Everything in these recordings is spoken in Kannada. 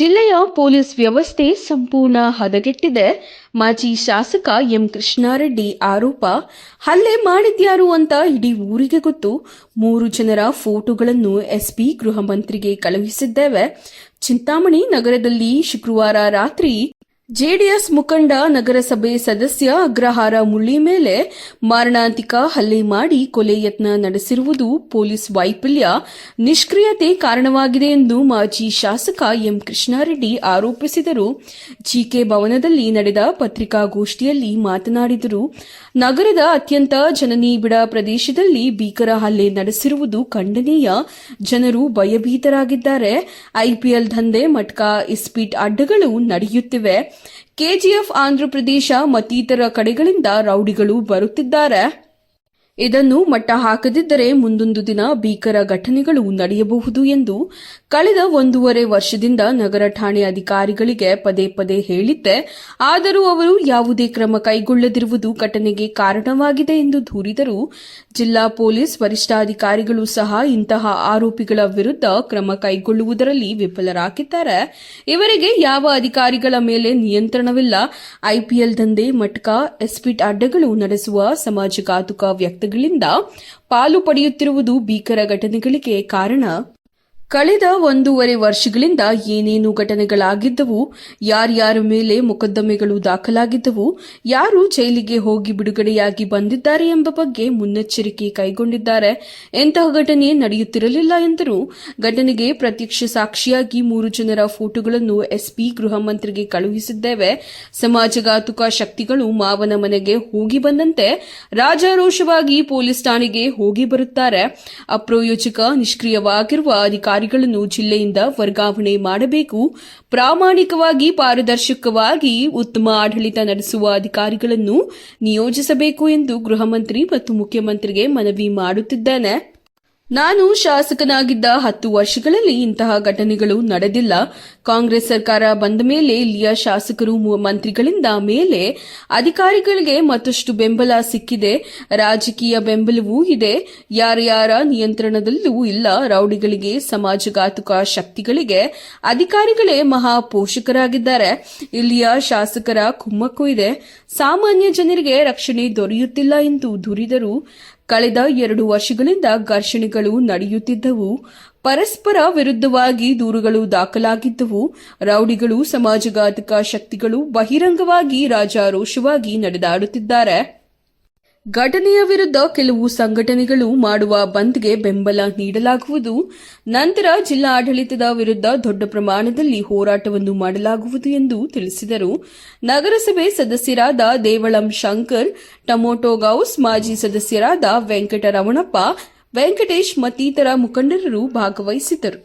ಜಿಲ್ಲೆಯ ಪೊಲೀಸ್ ವ್ಯವಸ್ಥೆ ಸಂಪೂರ್ಣ ಹದಗೆಟ್ಟಿದೆ. ಮಾಜಿ ಶಾಸಕ ಎಂ ಕೃಷ್ಣಾರೆಡ್ಡಿ ಆರೋಪ, ಹಲ್ಲೆ ಮಾಡಿದ್ಯಾರು ಅಂತ ಇಡೀ ಊರಿಗೆ ಗೊತ್ತು. ಮೂರು ಜನರ ಫೋಟೋಗಳನ್ನು ಎಸ್ಪಿ ಗೃಹ ಮಂತ್ರಿಗೆ ಕಳುಹಿಸಿದ್ದೇವೆ. ಚಿಂತಾಮಣಿ ನಗರದಲ್ಲಿ ಶುಕ್ರವಾರ ರಾತ್ರಿ ಜೆಡಿಎಸ್ ಮುಖಂಡ ನಗರಸಭೆ ಸದಸ್ಯ ಅಗ್ರಹಾರ ಮುಳ್ಳಿ ಮೇಲೆ ಮಾರಣಾಂತಿಕ ಹಲ್ಲೆ ಮಾಡಿ ಕೊಲೆ ಯತ್ನ ನಡೆಸಿರುವುದು ಪೊಲೀಸ್ ವೈಫಲ್ಯ ನಿಷ್ಕ್ರಿಯತೆ ಕಾರಣವಾಗಿದೆ ಎಂದು ಮಾಜಿ ಶಾಸಕ ಎಂ ಕೃಷ್ಣಾರೆಡ್ಡಿ ಆರೋಪಿಸಿದರು. ಜಿಕೆ ಭವನದಲ್ಲಿ ನಡೆದ ಪತ್ರಿಕಾಗೋಷ್ಠಿಯಲ್ಲಿ ಮಾತನಾಡಿದರು. ನಗರದ ಅತ್ಯಂತ ಜನನಿಬಿಡ ಪ್ರದೇಶದಲ್ಲಿ ಭೀಕರ ಹಲ್ಲೆ ನಡೆಸಿರುವುದು ಖಂಡನೀಯ. ಜನರು ಭಯಭೀತರಾಗಿದ್ದಾರೆ. ಐಪಿಎಲ್ ದಂಧೆ ಮಟ್ಕಾ ಇಸ್ಪೀಟ್ ಅಡ್ಡಗಳು ನಡೆಯುತ್ತಿವೆ. ಕೆಜಿಎಫ್ ಆಂಧ್ರಪ್ರದೇಶ ಮತ್ತಿತರ ಕಡೆಗಳಿಂದ ರೌಡಿಗಳು ಬರುತ್ತಿದ್ದಾರೆ. ಇದನ್ನು ಮಟ್ಟ ಹಾಕದಿದ್ದರೆ ಮುಂದೊಂದು ದಿನ ಭೀಕರ ಘಟನೆಗಳು ನಡೆಯಬಹುದು ಎಂದು ಕಳೆದ ಒಂದೂವರೆ ವರ್ಷದಿಂದ ನಗರ ಠಾಣೆ ಅಧಿಕಾರಿಗಳಿಗೆ ಪದೇ ಪದೇ ಹೇಳಿದ್ದೆ. ಆದರೂ ಅವರು ಯಾವುದೇ ಕ್ರಮ ಕೈಗೊಳ್ಳದಿರುವುದು ಘಟನೆಗೆ ಕಾರಣವಾಗಿದೆ ಎಂದು ದೂರಿದರು. ಜಿಲ್ಲಾ ಪೊಲೀಸ್ ವರಿಷ್ಠಾಧಿಕಾರಿಗಳು ಸಹ ಇಂತಹ ಆರೋಪಿಗಳ ವಿರುದ್ಧ ಕ್ರಮ ಕೈಗೊಳ್ಳುವುದರಲ್ಲಿ ವಿಫಲರಾಗಿದ್ದಾರೆ. ಇವರಿಗೆ ಯಾವ ಅಧಿಕಾರಿಗಳ ಮೇಲೆ ನಿಯಂತ್ರಣವಿಲ್ಲ. ಐಪಿಎಲ್ ದಂಧೆ, ಮಟ್ಕಾ, ಎಸ್ಪಿಟ್ ಅಡ್ಡಗಳು ನಡೆಸುವ ಸಮಾಜಘಾತುಕ ವ್ಯಕ್ತಿಗಳಿಂದ ಪಾಲು ಪಡೆಯುತ್ತಿರುವುದು ಭೀಕರ ಘಟನೆಗಳಿಗೆ ಕಾರಣ. ಕಳೆದ ಒಂದೂವರೆ ವರ್ಷಗಳಿಂದ ಏನೇನು ಘಟನೆಗಳಾಗಿದ್ದವು, ಯಾರ್ಯಾರ ಮೇಲೆ ಮೊಕದ್ದಮೆಗಳು ದಾಖಲಾಗಿದ್ದವು, ಯಾರು ಜೈಲಿಗೆ ಹೋಗಿ ಬಿಡುಗಡೆಯಾಗಿ ಬಂದಿದ್ದಾರೆ ಎಂಬ ಬಗ್ಗೆ ಮುನ್ನೆಚ್ಚರಿಕೆ ಕೈಗೊಂಡಿದ್ದಾರೆ. ಎಂತಹ ಘಟನೆ ನಡೆಯುತ್ತಿರಲಿಲ್ಲ ಎಂದರು. ಘಟನೆಗೆ ಪ್ರತ್ಯಕ್ಷ ಸಾಕ್ಷಿಯಾಗಿ ಮೂರು ಜನರ ಫೋಟೋಗಳನ್ನು ಎಸ್ಪಿ, ಗೃಹ ಮಂತ್ರಿಗೆ ಕಳುಹಿಸಿದ್ದೇವೆ. ಸಮಾಜಘಾತುಕ ಶಕ್ತಿಗಳು ಮಾವನ ಮನೆಗೆ ಹೋಗಿ ಬಂದಂತೆ ರಾಜಾರೋಷವಾಗಿ ಪೊಲೀಸ್ ಠಾಣೆಗೆ ಹೋಗಿ ಬರುತ್ತಾರೆ. ಅಪ್ರಯೋಜಕ, ನಿಷ್ಕ್ರಿಯವಾಗಿರುವ ಅಧಿಕಾರಿಗಳನ್ನು ಜಿಲ್ಲೆಯಿಂದ ವರ್ಗಾವಣೆ ಮಾಡಬೇಕು. ಪ್ರಾಮಾಣಿಕವಾಗಿ, ಪಾರದರ್ಶಕವಾಗಿ ಉತ್ತಮ ಆಡಳಿತ ನಡೆಸುವ ಅಧಿಕಾರಿಗಳನ್ನು ನಿಯೋಜಿಸಬೇಕು ಎಂದು ಗೃಹ ಮತ್ತು ಮುಖ್ಯಮಂತ್ರಿಗೆ ಮನವಿ ಮಾಡುತ್ತಿದ್ದೇನೆ. ನಾನು ಶಾಸಕನಾಗಿದ್ದ ಹತ್ತು ವರ್ಷಗಳಲ್ಲಿ ಇಂತಹ ಘಟನೆಗಳು ನಡೆದಿಲ್ಲ. ಕಾಂಗ್ರೆಸ್ ಸರ್ಕಾರ ಬಂದ ಮೇಲೆ ಇಲ್ಲಿಯ ಶಾಸಕರು ಮಂತ್ರಿಗಳಿಂದ ಮೇಲೆ ಅಧಿಕಾರಿಗಳಿಗೆ ಮತ್ತಷ್ಟು ಬೆಂಬಲ ಸಿಕ್ಕಿದೆ. ರಾಜಕೀಯ ಬೆಂಬಲವೂ ಇದೆ. ಯಾರ್ಯಾರ ನಿಯಂತ್ರಣದಲ್ಲೂ ಇಲ್ಲ. ರೌಡಿಗಳಿಗೆ, ಸಮಾಜಘಾತುಕ ಶಕ್ತಿಗಳಿಗೆ ಅಧಿಕಾರಿಗಳೇ ಮಹಾ ಪೋಷಕರಾಗಿದ್ದಾರೆ ಇಲ್ಲಿಯ ಶಾಸಕರ ಕುಮ್ಮಕ್ಕು ಇದೆ. ಸಾಮಾನ್ಯ ಜನರಿಗೆ ರಕ್ಷಣೆ ದೊರೆಯುತ್ತಿಲ್ಲ ಎಂದು ದೂರಿದರು. ಕಳೆದ ಎರಡು ವರ್ಷಗಳಿಂದ ಘರ್ಷಣೆಗಳು ನಡೆಯುತ್ತಿದ್ದವು. ಪರಸ್ಪರ ವಿರುದ್ಧವಾಗಿ ದೂರುಗಳು ದಾಖಲಾಗಿದ್ದವು. ರೌಡಿಗಳು, ಸಮಾಜಘಾತಕ ಶಕ್ತಿಗಳು ಬಹಿರಂಗವಾಗಿ ರಾಜಾರೋಷವಾಗಿ ನಡೆದಾಡುತ್ತಿದ್ದಾರೆ. ಘಟನೆಯ ವಿರುದ್ಧ ಕೆಲವು ಸಂಘಟನೆಗಳು ಮಾಡುವ ಬಂದ್ಗೆ ಬೆಂಬಲ ನೀಡಲಾಗುವುದು. ನಂತರ ಜಿಲ್ಲಾ ಆಡಳಿತದ ವಿರುದ್ಧ ದೊಡ್ಡ ಪ್ರಮಾಣದಲ್ಲಿ ಹೋರಾಟವನ್ನು ಮಾಡಲಾಗುವುದು ಎಂದು ತಿಳಿಸಿದರು. ನಗರಸಭೆ ಸದಸ್ಯರಾದ ದೇವಳಂ ಶಂಕರ್, ಟಮೋಟೋ ಗೌಸ್, ಮಾಜಿ ಸದಸ್ಯರಾದ ವೆಂಕಟರಮಣಪ್ಪ, ವೆಂಕಟೇಶ್ ಮತ್ತಿತರ ಮುಖಂಡರು ಭಾಗವಹಿಸಿದ್ದರು.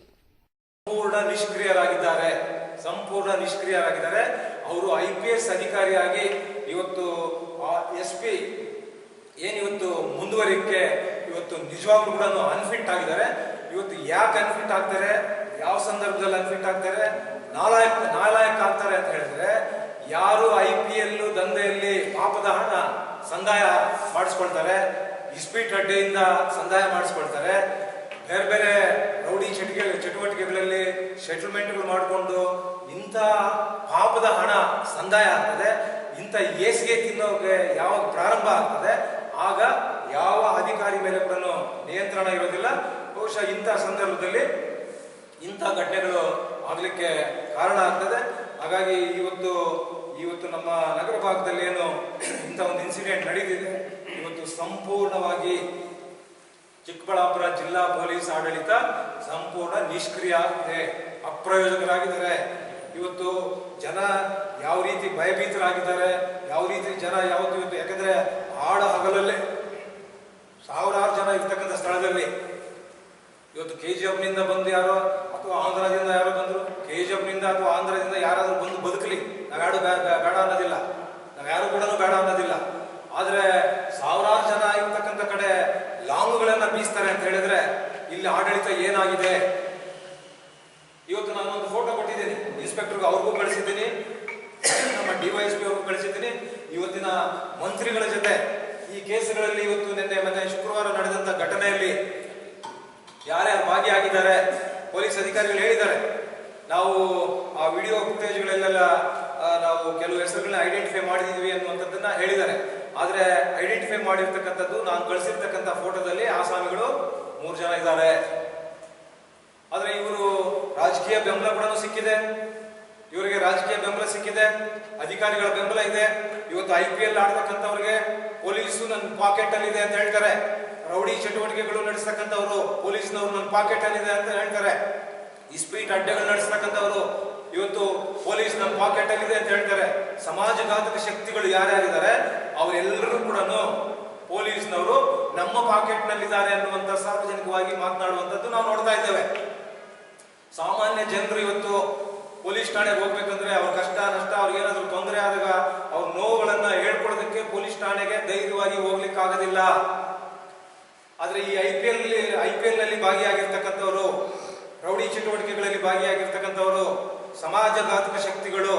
ಸಂಪೂರ್ಣ ನಿಷ್ಕ್ರಿಯರಾಗಿದ್ದಾರೆ. ಸಂಪೂರ್ಣ ನಿಷ್ಕ್ರಿಯರಾಗಿದ್ದಾರೆ. ಅವರು ಐಪಿಎಸ್ ಅಧಿಕಾರಿಯಾಗಿ ಇವತ್ತು ಎಸ್ ಪಿ ಏನಿವತ್ತು ಮುಂದುವರಿಕೆ ಇವತ್ತು ನಿಜವಾಗ್ಲೂ ಕೂಡ ಅನ್ಫಿಟ್ ಆಗಿದ್ದಾರೆ. ಇವತ್ತು ಯಾಕೆ ಅನ್ಫಿಟ್ ಆಗ್ತಾರೆ? ಯಾವ ಸಂದರ್ಭದಲ್ಲಿ ಅನ್ಫಿಟ್ ಆಗ್ತಾರೆ? ನಾಲಾಯಕ್ ನಾಲಾಯಕ್ ಆಗ್ತಾರೆ ಅಂತ ಹೇಳಿದ್ರೆ, ಯಾರು ಐ ಪಿ ಎಲ್ ದಂಧೆಯಲ್ಲಿ ಪಾಪದ ಹಣ ಸಂದಾಯ ಮಾಡಿಸ್ಕೊಳ್ತಾರೆ, ಇಸ್ಪೀಟ್ ಅಡ್ಡೆಯಿಂದ ಸಂದಾಯ ಮಾಡಿಸ್ಕೊಳ್ತಾರೆ, ಬೇರೆ ಬೇರೆ ರೌಡಿ ಚಟಿಕೆ ಚಟುವಟಿಕೆಗಳಲ್ಲಿ ಸೆಟಲ್ಮೆಂಟ್ಗಳು ಮಾಡಿಕೊಂಡು ಇಂಥ ಪಾಪದ ಹಣ ಸಂದಾಯ ಆಗ್ತದೆ, ಇಂಥ ಏಸಿಗೆ ತಿನ್ನೋಕೆ ಯಾವಾಗ ಪ್ರಾರಂಭ ಆಗ್ತದೆ, ಆಗ ಯಾವ ಅಧಿಕಾರಿ ಮೇಲೆ ಕೂಡ ನಿಯಂತ್ರಣ ಇರೋದಿಲ್ಲ ಬಹುಶಃ ಇಂಥ ಸಂದರ್ಭದಲ್ಲಿ ಇಂಥ ಘಟನೆಗಳು ಆಗಲಿಕ್ಕೆ ಕಾರಣ ಆಗ್ತದೆ. ಹಾಗಾಗಿ ಇವತ್ತು ಇವತ್ತು ನಮ್ಮ ನಗರ ಭಾಗದಲ್ಲಿ ಏನು ಇಂಥ ಒಂದು ಇನ್ಸಿಡೆಂಟ್ ನಡೆದಿದೆ ಇವತ್ತು ಸಂಪೂರ್ಣವಾಗಿ ಚಿಕ್ಕಬಳ್ಳಾಪುರ ಜಿಲ್ಲಾ ಪೊಲೀಸ್ ಆಡಳಿತ ಸಂಪೂರ್ಣ ನಿಷ್ಕ್ರಿಯ ಆಗಿದೆ ಅಪ್ರಯೋಜಕರಾಗಿದ್ದಾರೆ. ಇವತ್ತು ಜನ ಯಾವ ರೀತಿ ಭಯಭೀತರಾಗಿದ್ದಾರೆ, ಯಾವ ರೀತಿ ಜನ ಯಾವತ್ತು ಇವತ್ತು ಯಾಕಂದ್ರೆ ಆಡ ಹಗಲಲ್ಲೇ ಸಾವಿರಾರು ಜನ ಇರ್ತಕ್ಕಂಥ ಸ್ಥಳದಲ್ಲಿ ಇವತ್ತು ಕೆ ಜಿ ಎಫ್ನಿಂದ ಬಂದು ಯಾರೋ ಅಥವಾ ಆಂಧ್ರದಿಂದ ಯಾರೋ ಬಂದರು ಕೆ ಜಿ ಎಫ್ನಿಂದ ಅಥವಾ ಆಂಧ್ರದಿಂದ ಯಾರಾದರೂ ಬಂದು ಬದುಕಲಿ. ನಾವು ಯಾರು ಬೇಡ ಅನ್ನೋದಿಲ್ಲ. ನಾವ್ಯಾರು ಕೂಡ ಬೇಡ ಅನ್ನೋದಿಲ್ಲ. ಆದರೆ ಸಾವಿರಾರು ಜನ ಇರ್ತಕ್ಕಂಥ ಕಡೆ ಲಾಂಗ್ಗಳನ್ನು ಬೀಸ್ತಾರೆ ಅಂತ ಹೇಳಿದ್ರೆ ಇಲ್ಲಿ ಆಡಳಿತ ಏನಾಗಿದೆ? ಇವತ್ತು ನಾನು ಒಂದು ಫೋಟೋ ಕೊಟ್ಟಿದ್ದೀನಿ. ಇನ್ಸ್ಪೆಕ್ಟರ್ಗೆ ಅವ್ರಿಗೂ ಕಳಿಸಿದ್ದೀನಿ. ನಮ್ಮ ಡಿವೈಎಸ್ ಪಿ ಅವ್ರಿಗೂ ಕಳಿಸಿದ್ದೀನಿ. ಇವತ್ತಿನ ಮಂತ್ರಿಗಳ ಜೊತೆ ಈ ಕೇಸುಗಳಲ್ಲಿ ಇವತ್ತು ನಿನ್ನೆ ಮೊನ್ನೆ ಶುಕ್ರವಾರ ನಡೆದಂತ ಘಟನೆಯಲ್ಲಿ ಯಾರ್ಯಾರು ಭಾಗಿಯಾಗಿದ್ದಾರೆ ಪೊಲೀಸ್ ಅಧಿಕಾರಿಗಳು ಹೇಳಿದ್ದಾರೆ. ನಾವು ಆ ಆ ವಿಡಿಯೋ ಫುಟೇಜ್ಗಳಲ್ಲೆಲ್ಲ ನಾವು ಕೆಲವು ಹೆಸರುಗಳನ್ನ ಐಡೆಂಟಿಫೈ ಮಾಡಿದೀವಿ ಅನ್ನುವಂಥದ್ದನ್ನ ಹೇಳಿದ್ದಾರೆ. ಆದರೆ ಐಡೆಂಟಿಫೈ ಮಾಡಿರ್ತಕ್ಕಂಥದ್ದು, ನಾನು ಕಳಿಸಿರ್ತಕ್ಕಂಥ ಫೋಟೋದಲ್ಲಿ ಆಸಾಮಿಗಳು ಮೂರು ಜನ ಇದ್ದಾರೆ. ಆದರೆ ಇವರು ರಾಜಕೀಯ ಬೆಂಬಲ ಕೂಡ ಸಿಕ್ಕಿದೆ. ಇವರಿಗೆ ರಾಜಕೀಯ ಬೆಂಬಲ ಸಿಕ್ಕಿದೆ. ಅಧಿಕಾರಿಗಳ ಬೆಂಬಲ ಇದೆ. ಇವತ್ತು ಐ ಪಿ ಎಲ್ ಆಡ್ತಕ್ಕಂಥವ್ರಿಗೆ ಪೊಲೀಸು ನನ್ನ ಪಾಕೆಟ್ ಅಲ್ಲಿ ಇದೆ ಅಂತ ಹೇಳ್ತಾರೆ. ರೌಡಿ ಚಟುವಟಿಕೆಗಳು ನಡೆಸ್ತಕ್ಕಂಥವ್ರು, ಪೊಲೀಸ್ನವ್ರು ನನ್ನ ಪಾಕೆಟ್ ಅಲ್ಲಿ ಇದೆ ಅಂತ ಹೇಳ್ತಾರೆ. ಸ್ಪೀಟ್ ಅಡ್ಡೆಗಳು ನಡೆಸ್ತಕ್ಕಂಥವ್ರು, ಇವತ್ತು ಪೊಲೀಸ್ ನಮ್ಮ ಪಾಕೆಟ್ ಅಲ್ಲಿ ಇದೆ ಅಂತ ಹೇಳ್ತಾರೆ. ಸಮಾಜಘಾತಕ ಶಕ್ತಿಗಳು ಯಾರ್ಯಾರಿದ್ದಾರೆ, ಅವರೆಲ್ಲರೂ ಕೂಡ ಪೊಲೀಸ್ನವರು ನಮ್ಮ ಪಾಕೆಟ್ ನಲ್ಲಿದ್ದಾರೆ ಅನ್ನುವಂತ ಸಾರ್ವಜನಿಕವಾಗಿ ಮಾತನಾಡುವಂತದ್ದು ನಾವು ನೋಡ್ತಾ ಇದ್ದೇವೆ. ಸಾಮಾನ್ಯ ಜನರು ಇವತ್ತು ಪೊಲೀಸ್ ಠಾಣೆಗೆ ಹೋಗ್ಬೇಕಂದ್ರೆ ಅವ್ರ ಕಷ್ಟ, ನಷ್ಟ, ಅವ್ರಿಗೆ ಏನಾದ್ರು ತೊಂದರೆ ಆದಾಗ ಅವ್ರ ನೋವುಗಳನ್ನ ಹೇಳ್ಕೊಡೋದಕ್ಕೆ ಪೊಲೀಸ್ ಠಾಣೆಗೆ ಧೈರ್ಯವಾಗಿ ಹೋಗ್ಲಿಕ್ಕೆ ಆಗೋದಿಲ್ಲ ಆದ್ರೆ ಈ I P L I P ಎಲ್ನಲ್ಲಿ ಭಾಗಿಯಾಗಿರ್ತಕ್ಕಂಥವ್ರು, ರೌಡಿ ಚಟುವಟಿಕೆಗಳಲ್ಲಿ ಭಾಗಿಯಾಗಿರ್ತಕ್ಕಂಥವರು ಸಮಾಜಘಾತಕ ಶಕ್ತಿಗಳು,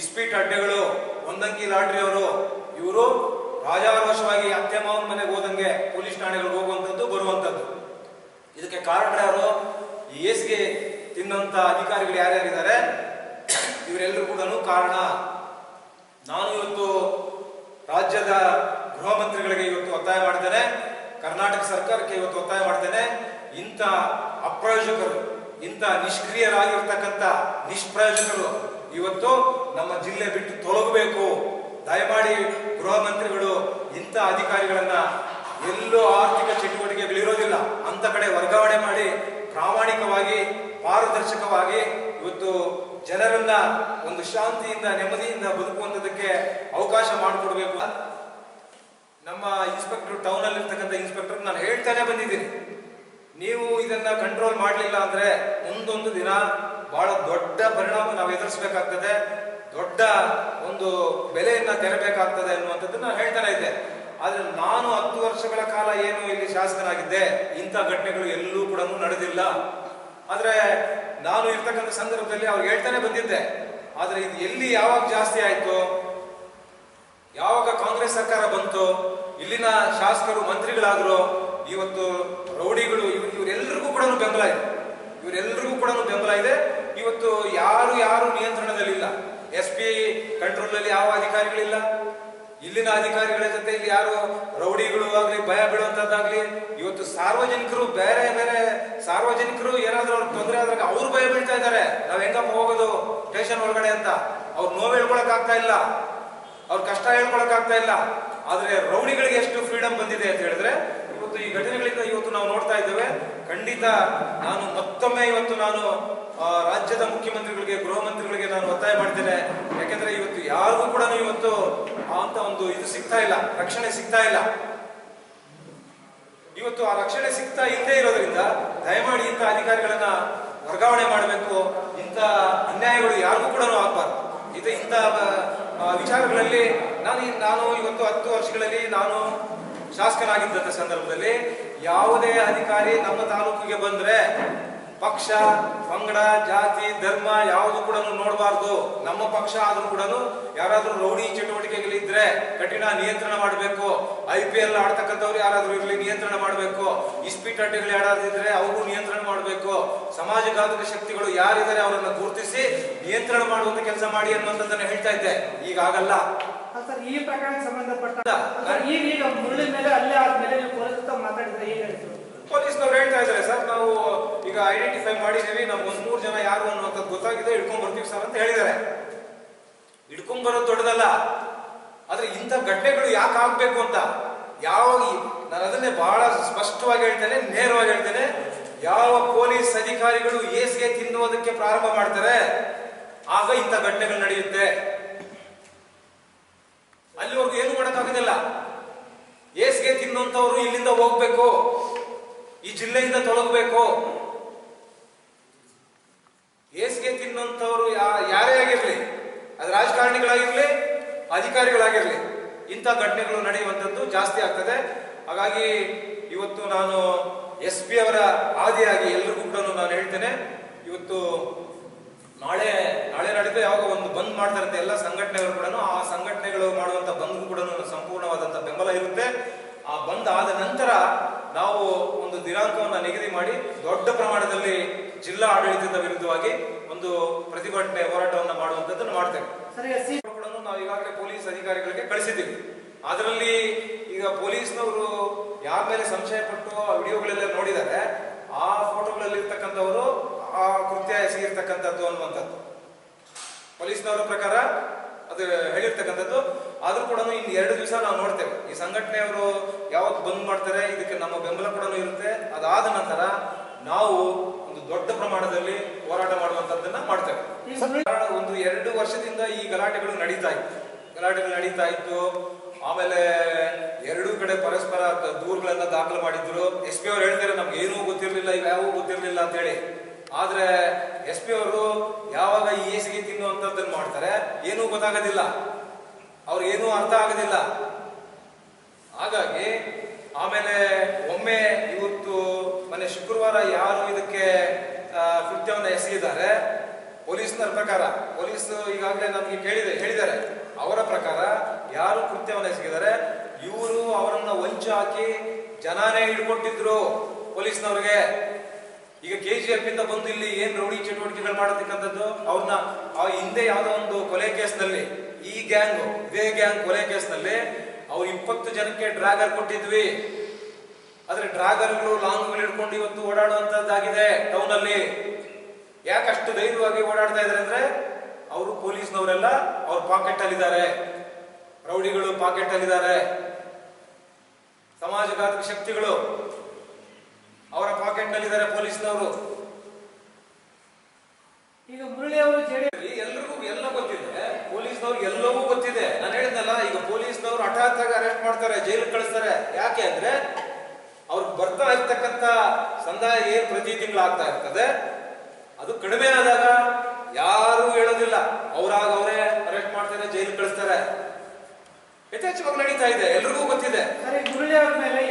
ಇಸ್ಪೀಟ್ ಅಡ್ಡೆಗಳು ಒಂದಂಗಿ ಲಾಟ್ರಿ ಅವರು, ಇವರು ರಾಜಾರೋಷವಾಗಿ ಅತ್ತೆ ಮಾವನ ಮನೆಗೆ ಹೋದಂಗೆ ಪೊಲೀಸ್ ಠಾಣೆಗಳಿಗೆ ಹೋಗುವಂಥದ್ದು, ಬರುವಂಥದ್ದು. ಇದಕ್ಕೆ ಕಾರಣ ಯಾರು ಈ ಏಸ್ಗೆ ತಿನ್ನಂತ ಅಧಿಕಾರಿಗಳು ಯಾರ್ಯಾರಿದ್ದಾರೆ? ಇವರೆಲ್ಲರೂ ಕೂಡ ಕಾರಣ. ನಾನು ಇವತ್ತು ರಾಜ್ಯದ ಗೃಹ ಮಂತ್ರಿಗಳಿಗೆ ಇವತ್ತು ಒತ್ತಾಯ ಮಾಡ್ತೇನೆ. ಕರ್ನಾಟಕ ಸರ್ಕಾರಕ್ಕೆ ಇವತ್ತು ಒತ್ತಾಯ ಮಾಡ್ತೇನೆ. ಇಂಥ ಅಪ್ರಯೋಜಕರು, ಇಂಥ ನಿಷ್ಕ್ರಿಯರಾಗಿರ್ತಕ್ಕಂಥ ನಿಷ್ಪ್ರಯೋಜಕರು ಇವತ್ತು ನಮ್ಮ ಜಿಲ್ಲೆ ಬಿಟ್ಟು ತೊಲಗಬೇಕು. ದಯಮಾಡಿ ಗೃಹ ಮಂತ್ರಿಗಳು ಇಂಥ ಅಧಿಕಾರಿಗಳನ್ನ ಎಲ್ಲೂ ಆರ್ಥಿಕ ಚಟುವಟಿಕೆಗಳಿರೋದಿಲ್ಲ ಅಂತ ಕಡೆ ವರ್ಗಾವಣೆ ಮಾಡಿ ಪ್ರಾಮಾಣಿಕವಾಗಿ, ಪಾರದರ್ಶಕವಾಗಿ ಇವತ್ತು ಜನರನ್ನ ಒಂದು ಶಾಂತಿಯಿಂದ, ನೆಮ್ಮದಿಯಿಂದ ಬದುಕುವಂತದಕ್ಕೆ ಅವಕಾಶ ಮಾಡಿಕೊಡ್ಬೇಕು. ನಮ್ಮ ಇನ್ಸ್ಪೆಕ್ಟರ್ ಟೌನ್ ಅಲ್ಲಿ ಇರ್ತಕ್ಕಂಥ ಇನ್ಸ್ಪೆಕ್ಟರ್ ನಾನು ಹೇಳ್ತಾನೆ ಬಂದಿದ್ದೀನಿ. ನೀವು ಇದನ್ನ ಕಂಟ್ರೋಲ್ ಮಾಡಲಿಲ್ಲ ಅಂದ್ರೆ ಮುಂದೊಂದು ದಿನ ಬಹಳ ದೊಡ್ಡ ಪರಿಣಾಮ ನಾವು ಎದುರಿಸಬೇಕಾಗ್ತದೆ. ದೊಡ್ಡ ಒಂದು ಬೆಲೆಯನ್ನ ತೆರಬೇಕಾಗ್ತದೆ ಅನ್ನುವಂಥದ್ದು ನಾನು ಹೇಳ್ತಾನೆ ಇದ್ದೆ. ಆದ್ರೆ ನಾನು ಹತ್ತು ವರ್ಷಗಳ ಕಾಲ ಏನು ಇಲ್ಲಿ ಶಾಸಕನಾಗಿದ್ದೆ, ಇಂಥ ಘಟನೆಗಳು ಎಲ್ಲೂ ಕೂಡ ನಡೆದಿಲ್ಲ. ಆದ್ರೆ ನಾನು ಇರ್ತಕ್ಕಂಥ ಸಂದರ್ಭದಲ್ಲಿ ಅವ್ರು ಹೇಳ್ತಾನೆ ಬಂದಿದ್ದೆ. ಆದ್ರೆ ಇದು ಎಲ್ಲಿ ಯಾವಾಗ ಜಾಸ್ತಿ ಆಯ್ತು? ಯಾವಾಗ ಕಾಂಗ್ರೆಸ್ ಸರ್ಕಾರ ಬಂತು, ಇಲ್ಲಿನ ಶಾಸಕರು, ಮಂತ್ರಿಗಳಾದ್ರು ಇವತ್ತು ರೌಡಿಗಳು, ಇವ್- ಇವರೆಲ್ಲರಿಗೂ ಕೂಡ ಬೆಂಬಲ ಇದೆ. ಇವರೆಲ್ಲರಿಗೂ ಕೂಡ ಬೆಂಬಲ ಇದೆ. ಇವತ್ತು ಯಾರು ಯಾರು ನಿಯಂತ್ರಣದಲ್ಲಿಲ್ಲ ಎಸ್ ಪಿ ಕಂಟ್ರೋಲ್ ಅಲ್ಲಿ ಯಾವ ಅಧಿಕಾರಿಗಳಿಲ್ಲ. ಇಲ್ಲಿನ ಅಧಿಕಾರಿಗಳ ಜೊತೆ ಇಲ್ಲಿ ಯಾರು ರೌಡಿಗಳು ಆಗ್ಲಿ, ಭಯ ಬೀಳುವಂತದ್ದಾಗ್ಲಿ, ಇವತ್ತು ಸಾರ್ವಜನಿಕರು ಬೇರೆ ಬೇರೆ ಸಾರ್ವಜನಿಕರು ಏನಾದ್ರೂ ಅವ್ರಿಗೆ ತೊಂದರೆ ಆದಾಗ ಅವ್ರು ಭಯ ಬೀಳ್ತಾ ಇದ್ದಾರೆ. ನಾವ್ ಹೆಂಗಪ್ಪ ಹೋಗೋದು ಸ್ಟೇಷನ್ ಒಳಗಡೆ ಅಂತ. ಅವ್ರು ನೋವು ಹೇಳ್ಕೊಳಕ್ ಆಗ್ತಾ ಇಲ್ಲ. ಅವ್ರ ಕಷ್ಟ ಹೇಳ್ಕೊಳಕ್ಕಾಗ್ತಾ ಇಲ್ಲ. ಆದ್ರೆ ರೌಡಿಗಳಿಗೆ ಎಷ್ಟು ಫ್ರೀಡಮ್ ಬಂದಿದೆ ಅಂತ ಹೇಳಿದ್ರೆ, ಇವತ್ತು ಈ ಘಟನೆಗಳಿಂದ ಇವತ್ತು ನಾವು ನೋಡ್ತಾ ಇದ್ದೇವೆ. ಖಂಡಿತ ನಾನು ಮತ್ತೊಮ್ಮೆ ಇವತ್ತು ನಾನು ರಾಜ್ಯದ ಮುಖ್ಯಮಂತ್ರಿಗಳಿಗೆ, ಗೃಹ ಮಂತ್ರಿಗಳಿಗೆ ನಾನು ಒತ್ತಾಯ ಮಾಡ್ತೇನೆ. ಯಾಕೆಂದ್ರೆ ಇವತ್ತು ಯಾರಿಗೂ ಕೂಡ ಇವತ್ತು ಅಂತ ಒಂದು ಇದು ಸಿಗ್ತಾ ಇಲ್ಲ. ರಕ್ಷಣೆ ಸಿಗ್ತಾ ಇಲ್ಲ. ಇವತ್ತು ಆ ರಕ್ಷಣೆ ಸಿಗ್ತಾ ಇಲ್ಲದೆ ಇರೋದ್ರಿಂದ ದಯಮಾಡಿ ಇಂಥ ಅಧಿಕಾರಿಗಳನ್ನ ವರ್ಗಾವಣೆ ಮಾಡಬೇಕು. ಇಂಥ ಅನ್ಯಾಯಗಳು ಯಾರಿಗೂ ಕೂಡ ಆಗ್ಬಾರ್ದು. ಇದು ಇಂಥ ವಿಚಾರಗಳಲ್ಲಿ ನಾನು ನಾನು ಇವತ್ತು ಹತ್ತು ವರ್ಷಗಳಲ್ಲಿ ನಾನು ಶಾಸಕನಾಗಿದ್ದಂಥ ಸಂದರ್ಭದಲ್ಲಿ ಯಾವುದೇ ಅಧಿಕಾರಿ ನಮ್ಮ ತಾಲೂಕಿಗೆ ಬಂದ್ರೆ ಪಕ್ಷ ಪಂಗಡ ಜಾತಿ ಧರ್ಮ ಯಾವುದು ಕೂಡ ನೋಡಬಾರ್ದು. ನಮ್ಮ ಪಕ್ಷ ಆದ್ರೂ ಕೂಡ ಯಾರಾದ್ರೂ ರೌಡಿ ಚಟುವಟಿಕೆಗಳಿದ್ರೆ ಕಠಿಣ ನಿಯಂತ್ರಣ ಮಾಡಬೇಕು. ಐ ಪಿ ಎಲ್ ಆಡ್ತಕ್ಕಂಥವ್ರು ಯಾರಾದ್ರೂ ಇರಲಿ ನಿಯಂತ್ರಣ ಮಾಡಬೇಕು. ಇಸ್ಪೀಟ್ ಅಡ್ಡೆಗಳು ಯಾರಾದ್ರೂ ಇದ್ರೆ ಅವರು ನಿಯಂತ್ರಣ ಮಾಡಬೇಕು. ಸಮಾಜಘಾತಕ ಶಕ್ತಿಗಳು ಯಾರಿದ್ದಾರೆ ಅವರನ್ನ ಗುರುತಿಸಿ ನಿಯಂತ್ರಣ ಮಾಡುವಂತ ಕೆಲಸ ಮಾಡಿ ಅನ್ನುವಂಥದ್ದನ್ನ ಹೇಳ್ತಾ ಇದ್ದೆ. ಈಗಾಗಲ್ಲ ಸರ್ ಈ ಪ್ರಕರಣಕ್ಕೆ ಸಂಬಂಧಪಟ್ಟ ಈಗ ಈಗ ಮುಳ್ಳಿನ ಮೇಲೆ ಅಲ್ಲೇ ಆದ್ಮೇಲೆ ನೀವು ಪೊಲೀಸ್ ಮಾತಾಡಿದ್ರೆ ಏನ್ ಹೇಳ್ತೀವಿ ಪೊಲೀಸ್ನವ್ರು ಹೇಳ್ತಾ ಇದ್ದಾರೆ, ಸರ್, ನಾವು ಈಗ ಐಡೆಂಟಿಫೈ ಮಾಡಿದೀವಿ ನಮ್ಗೆ ಒಂದ್ ಮೂರು ಜನ ಯಾರು ಅನ್ನುವಂಥದ್ದು ಗೊತ್ತಾಗಿದೆ ಹಿಡ್ಕೊಂಡ್ ಬರ್ತೀವಿ ಸರ್ ಅಂತ ಹೇಳಿದ್ದಾರೆ. ಹಿಡ್ಕೊಂಡ್ ಬರೋದು ದೊಡ್ಡದಲ್ಲ. ಆದ್ರೆ ಇಂಥ ಘಟನೆಗಳು ಯಾಕೆ ಆಗ್ಬೇಕು ಅಂತ ಯಾವ ನಾನು ಅದನ್ನೇ ಬಹಳ ಸ್ಪಷ್ಟವಾಗಿ ಹೇಳ್ತೇನೆ, ನೇರವಾಗಿ ಹೇಳ್ತೇನೆ. ಯಾವ ಪೊಲೀಸ್ ಅಧಿಕಾರಿಗಳು ಏಸ್ಗೆ ತಿನ್ನುವುದಕ್ಕೆ ಪ್ರಾರಂಭ ಮಾಡ್ತಾರೆ, ಆಗ ಇಂಥ ಘಟನೆಗಳು ನಡೆಯುತ್ತೆ. ಅಲ್ಲಿವರೆಗೂ ಏನು ಮಾಡೋಕ್ಕಾಗೋದಿಲ್ಲ. ಏಸ್ಗೆ ತಿನ್ನುವಂತವ್ರು ಇಲ್ಲಿಂದ ಹೋಗ್ಬೇಕು. ಜಿಲ್ಲೆಯಿಂದ ತೊಲಗಬೇಕು. ಏಸ್ಗೆ ತಿನ್ನುವಂಥವ್ರು ಯಾರೇ ಆಗಿರಲಿ, ಅದು ರಾಜಕಾರಣಿಗಳಾಗಿರಲಿ, ಅಧಿಕಾರಿಗಳಾಗಿರಲಿ, ಇಂಥ ಘಟನೆಗಳು ನಡೆಯುವಂಥದ್ದು ಜಾಸ್ತಿ ಆಗ್ತದೆ. ಹಾಗಾಗಿ ಇವತ್ತು ನಾನು ಎಸ್ ಪಿ ಅವರ ಆದಿಯಾಗಿ ಎಲ್ರಿಗೂ ಕೂಡ ನಾನು ಹೇಳ್ತೇನೆ, ಇವತ್ತು ನಾಳೆ ನಾಳೆ ನಡೆದು ಯಾವಾಗ ಒಂದು ಬಂದ್ ಮಾಡ್ತಾರಂತೆ ಎಲ್ಲ ಸಂಘಟನೆಗಳು ಕೂಡ ಆ ಸಂಘಟನೆಗಳು ಮಾಡುವಂತ ಬಂದ್ಗೂ ಕೂಡ ಸಂಪೂರ್ಣವಾದಂತ ಬೆಂಬಲ ಇರುತ್ತೆ. ಆ ಬಂದ್ ಆದ ನಂತರ ನಾವು ಒಂದು ದಿನಾಂಕವನ್ನು ನಿಗದಿ ಮಾಡಿ ದೊಡ್ಡ ಪ್ರಮಾಣದಲ್ಲಿ ಜಿಲ್ಲಾ ಆಡಳಿತದ ವಿರುದ್ಧವಾಗಿ ಒಂದು ಪ್ರತಿಭಟನೆ ಹೋರಾಟವನ್ನು ಮಾಡುವಂತದ್ದನ್ನು ಮಾಡ್ತೇವೆ. ನಾವು ಈಗಾಗಲೇ ಪೊಲೀಸ್ ಅಧಿಕಾರಿಗಳಿಗೆ ಕಳಿಸಿದ್ದೀವಿ. ಅದರಲ್ಲಿ ಈಗ ಪೊಲೀಸ್ನವರು ಯಾರ ಮೇಲೆ ಸಂಶಯ ಪಟ್ಟು ಆ ವಿಡಿಯೋಗಳೆಲ್ಲ ನೋಡಿದ್ದಾರೆ ಆ ಫೋಟೋಗಳಲ್ಲಿ ಇರ್ತಕ್ಕಂಥವರು ಆ ಕೃತ್ಯ ಎಸಗಿರ್ತಕ್ಕಂಥದ್ದು ಅನ್ನುವಂಥದ್ದು. ಪೊಲೀಸ್ನವರ ಪ್ರಕಾರ ಅದು ಹೇಳಿರ್ತಕ್ಕಂಥದ್ದು. ಆದ್ರೂ ಕೂಡ ಇನ್ನು ಎರಡು ದಿವಸ ನಾವು ನೋಡ್ತೇವೆ. ಈ ಸಂಘಟನೆಯವರು ಯಾವತ್ತು ಬಂದ್ ಮಾಡ್ತಾರೆ ಇದಕ್ಕೆ ನಮ್ಮ ಬೆಂಬಲ ಕೂಡ ಇರುತ್ತೆ. ಅದಾದ ನಂತರ ನಾವು ಒಂದು ದೊಡ್ಡ ಪ್ರಮಾಣದಲ್ಲಿ ಹೋರಾಟ ಮಾಡುವಂತದ್ದನ್ನ ಮಾಡ್ತೇವೆ. ಕಾರಣ ಒಂದು ಎರಡು ವರ್ಷದಿಂದ ಈ ಗಲಾಟೆಗಳು ನಡೀತಾ ಇತ್ತು. ಗಲಾಟೆಗಳು ನಡೀತಾ ಇತ್ತು. ಆಮೇಲೆ ಎರಡೂ ಕಡೆ ಪರಸ್ಪರ ದೂರುಗಳೆಲ್ಲ ದೂರುಗಳನ್ನ ದಾಖಲು ಮಾಡಿದ್ರು. ಎಸ್ ಪಿ ಅವ್ರು ಹೇಳ್ತಾರೆ ನಮ್ಗೆ ಏನೂ ಗೊತ್ತಿರ್ಲಿಲ್ಲ ಇವ್ಯಾವೂ ಗೊತ್ತಿರ್ಲಿಲ್ಲ ಅಂತ ಹೇಳಿ. ಆದ್ರೆ ಎಸ್ ಪಿ ಅವರು ಯಾವಾಗ ಈ ಏಸಿಗೆ ತಿನ್ನುವಂತದ್ದನ್ನು ಮಾಡ್ತಾರೆ ಏನೂ ಗೊತ್ತಾಗೋದಿಲ್ಲ. ಅವ್ರಿಗೆ ಏನೂ ಅರ್ಥ ಆಗೋದಿಲ್ಲ. ಹಾಗಾಗಿ ಆಮೇಲೆ ಒಮ್ಮೆ ಇವತ್ತು ಮೊನ್ನೆ ಶುಕ್ರವಾರ ಯಾರು ಇದಕ್ಕೆ ಕೃತ್ಯವನ್ನು ಎಸಗಿದ್ದಾರೆ ಪೊಲೀಸ್ನರ ಪ್ರಕಾರ. ಪೊಲೀಸ್ ಈಗಾಗಲೇ ನಮಗೆ ಕೇಳಿದೆ, ಹೇಳಿದ್ದಾರೆ. ಅವರ ಪ್ರಕಾರ ಯಾರು ಕೃತ್ಯವನ್ನು ಎಸಗಿದ್ದಾರೆ? ಇವರು ಅವರನ್ನ ವಂಚ ಹಾಕಿ ಜನಾನೇ ಹಿಡ್ಕೊಟ್ಟಿದ್ರು ಪೊಲೀಸ್ನವ್ರಿಗೆ. ಈಗ ಕೆ ಜಿ ಎಫ್ ಇಂದ ಬಂದು ಇಲ್ಲಿ ಏನ್ ರೌಡಿ ಚಟುವಟಿಕೆಗಳು ಮಾಡತಕ್ಕಂಥದ್ದು, ಅವ್ರನ್ನ ಆ ಹಿಂದೆ ಯಾವ್ದೋ ಒಂದು ಕೊಲೆ ಕೇಸ್ನಲ್ಲಿ, ಈ ಗ್ಯಾಂಗ್ ಇದೇ ಗ್ಯಾಂಗ್ ಕೊಲೆ ಕೇಸ್ನಲ್ಲಿ ಅವ್ರು ಇಪ್ಪತ್ತು ಜನಕ್ಕೆ ಡ್ರಾಗರ್ ಕೊಟ್ಟಿದ್ವಿ. ಆದ್ರೆ ಡ್ರಾಗರ್ಗಳು ಲಾಂಗ್ಗಳು ಹಿಡ್ಕೊಂಡು ಇವತ್ತು ಓಡಾಡುವಂತದ್ದಾಗಿದೆ ಟೌನ್ ಅಲ್ಲಿ. ಅಷ್ಟು ಧೈರ್ಯವಾಗಿ ಓಡಾಡ್ತಾ ಇದಾರೆ ಅಂದ್ರೆ, ಅವರು ಪೊಲೀಸ್ನವರೆಲ್ಲ ಅವ್ರ ಪಾಕೆಟ್ ಅಲ್ಲಿದ್ದಾರೆ ರೌಡಿಗಳು ಪಾಕೆಟ್ ಅಲ್ಲಿದ್ದಾರೆ ಸಮಾಜಘಾತಕ ಶಕ್ತಿಗಳು ಅವರ ಪಾಕೆಟ್ ನಲ್ಲಿದ್ದಾರೆ ಪೊಲೀಸ್ನವರು. ಈಗ ಮುರಳಿ ಅವರು ಜೆಡಿ ಎಲ್ರಿಗೂ ಎಲ್ಲ ಗೊತ್ತಿದೆ ಪೊಲೀಸ್ನವ್ರಿಗೆ ಎಲ್ಲವೂ ಗೊತ್ತಿದೆ. ನಾನು ಹೇಳಿದ್ನಲ್ಲ ಈಗ ಪೊಲೀಸ್ನವ್ರು ಹಠಾತ್ ಆಗಿ ಅರೆಸ್ಟ್ ಮಾಡ್ತಾರೆ ಜೈಲಿಗೆ ಕಳಿಸ್ತಾರೆ. ಯಾಕೆ ಅಂದ್ರೆ ಅವ್ರಿಗೆ ಬರ್ತಾ ಇರ್ತಕ್ಕಂಥ ಸಂದಾಯ ಏನ್ ಪ್ರತಿ ತಿಂಗಳು ಆಗ್ತಾ ಇರ್ತದೆ ಅದು ಕಡಿಮೆ ಆದಾಗ ಯಾರು ಹೇಳೋದಿಲ್ಲ. ಅವರಾಗ ಅವರೇ ಅರೆಸ್ಟ್ ಮಾಡ್ತಾರೆ ಜೈಲಿಗೆ ಕಳಿಸ್ತಾರೆ. ಯಥೇಚ್ಛವಾಗಿ ನಡೀತಾ ಇದೆ ಎಲ್ರಿಗೂ ಗೊತ್ತಿದೆ.